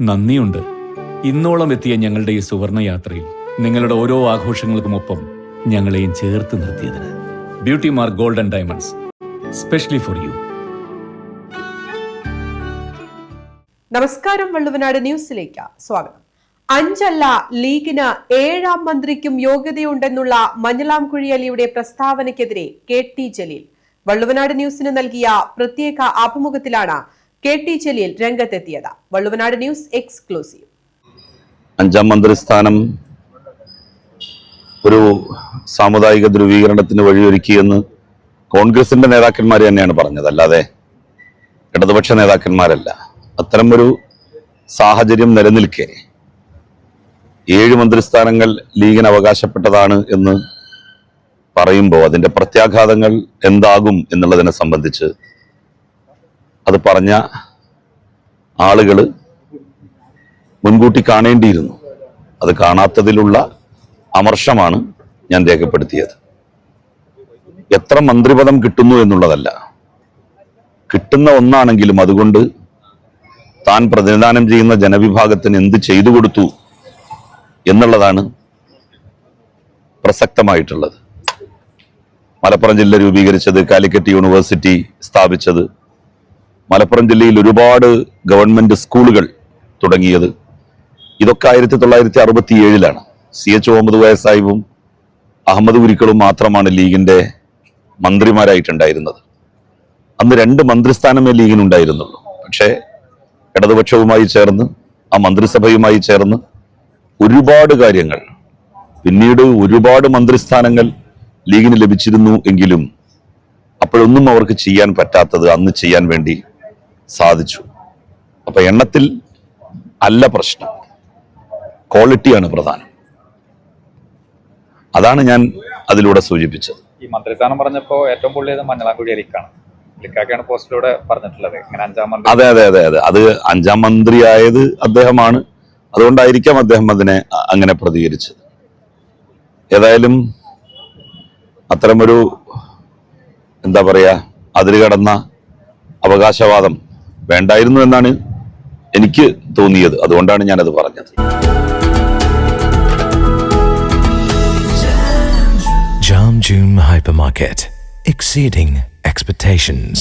നന്ദിയുണ്ട്. ഇന്നോളം എത്തിയ ഞങ്ങളുടെ ഈ സുവർണ യാത്രയിൽ നിങ്ങളുടെ ഓരോ ആഘോഷങ്ങൾക്കുമൊപ്പം ഞങ്ങളെയും ചേർത്ത് നിർത്തിയതിന് Beauty Mark Gold and Diamonds specially for you. നമസ്കാരം വള്ളുവനാട് ന്യൂസിലേക്ക് സ്വാഗതം. അഞ്ചല്ല ലീഗിന് ഏഴാം മന്ത്രിക്കും യോഗ്യതയുണ്ടെന്നുള്ള മഞ്ഞളാംകുഴി അലിയുടെ പ്രസ്താവനയ്ക്കെതിരെ കെ ടി ജലീൽ. വള്ളുവനാട് ന്യൂസിന് നൽകിയ പ്രത്യേക അഭിമുഖത്തിലാണ് കെ ടി ജലീൽ രംഗത്തെത്തിയത്. Valluvanad news exclusive. അഞ്ചാം മന്ത്രിസ്ഥാനം ഒരു സാമുദായിക ധ്രുവീകരണത്തിന് വഴിയൊരുക്കിയെന്ന് കോൺഗ്രസിന്റെ നേതാക്കന്മാർ തന്നെയാണ് പറഞ്ഞത്. അല്ലാതെ ഇടതുപക്ഷ നേതാക്കന്മാരല്ല. അത്തരം ഒരു സാഹചര്യം നിലനിൽക്കെ ഏഴ് മന്ത്രിസ്ഥാനങ്ങൾ ലീഗിന് അവകാശപ്പെട്ടതാണ് എന്ന് പറയുമ്പോൾ അതിന്റെ പ്രത്യാഘാതങ്ങൾ എന്താകും എന്നുള്ളതിനെ സംബന്ധിച്ച് അത് പറഞ്ഞ ആളുകൾ മുൻകൂട്ടി കാണേണ്ടിയിരുന്നു. അത് കാണാത്തതിലുള്ള അമർഷമാണ് ഞാൻ രേഖപ്പെടുത്തിയത്. എത്ര മന്ത്രിപദം കിട്ടുന്നു എന്നുള്ളതല്ല. കിട്ടുന്ന ഒന്നാണെങ്കിലും അതുകൊണ്ട് താൻ പ്രതിനിധാനം ചെയ്യുന്ന ജനവിഭാഗത്തിന് എന്ത് ചെയ്തു കൊടുത്തു എന്നുള്ളതാണ് പ്രസക്തമായിട്ടുള്ളത്. മലപ്പുറം ജില്ല രൂപീകരിച്ചത് കാലിക്കറ്റ് യൂണിവേഴ്സിറ്റി സ്ഥാപിച്ചത് മലപ്പുറം ജില്ലയിൽ ഒരുപാട് ഗവൺമെന്റ് സ്കൂളുകൾ തുടങ്ങിയത്. ഇതൊക്കെ ആയിരത്തി തൊള്ളായിരത്തി അറുപത്തി ഏഴിലാണ് സി എച്ച് മുഹമ്മദ് വയസ്സായിബും അഹമ്മദ് ഉരിക്കളും മാത്രമാണ് ലീഗിന്റെ മന്ത്രിമാരായിട്ടുണ്ടായിരുന്നത്. അന്ന് രണ്ട് മന്ത്രിസ്ഥാനമേ ലീഗിനുണ്ടായിരുന്നുള്ളൂ. പക്ഷേ ഇടതുപക്ഷവുമായി ചേർന്ന് ആ മന്ത്രിസഭയുമായി ചേർന്ന് ഒരുപാട് കാര്യങ്ങൾ പിന്നീട് ഒരുപാട് മന്ത്രിസ്ഥാനങ്ങൾ ലീഗിന് ലഭിച്ചിരുന്നു എങ്കിലും അപ്പോഴൊന്നും അവർക്ക് ചെയ്യാൻ പറ്റാത്തത് അന്ന് ചെയ്യാൻ വേണ്ടി സാധിച്ചു. അപ്പോൾ എണ്ണത്തിൽ അല്ല പ്രശ്നം. ക്വാളിറ്റിയാണ് പ്രധാനം. അതാണ് ഞാൻ അതിലൂടെ സൂചിപ്പിച്ചത്. ഈ മന്ത്രിസ്ഥാനം പറഞ്ഞപ്പോൾ ഏറ്റവും പുള്ളിയത് മഞ്ഞളാംകുഴി അലിക്കാണ് അലിക്കാക്കാണ് പോസ്റ്റിലൂടെ പറഞ്ഞിട്ടുള്ളത്. ഇങ്ങനെ അഞ്ചാം മന്ത്രി അതെ അതെ അതെ അതെ. അത് അഞ്ചാം മന്ത്രിയായത് അദ്ദേഹമാണ്. അതുകൊണ്ടായിരിക്കാം അദ്ദേഹം അതിനെ അങ്ങനെ പ്രതികരിച്ചത്. ഏതായാലും അത്തരമൊരു എന്താ പറയാ അതിൽ കടന്ന അവകാശവാദം വേണ്ടായിരുന്നു എന്നാണ് എനിക്ക് തോന്നിയത് അതുകൊണ്ടാണ് ഞാനത് പറഞ്ഞത് Jam June Hypermarket. Exceeding expectations.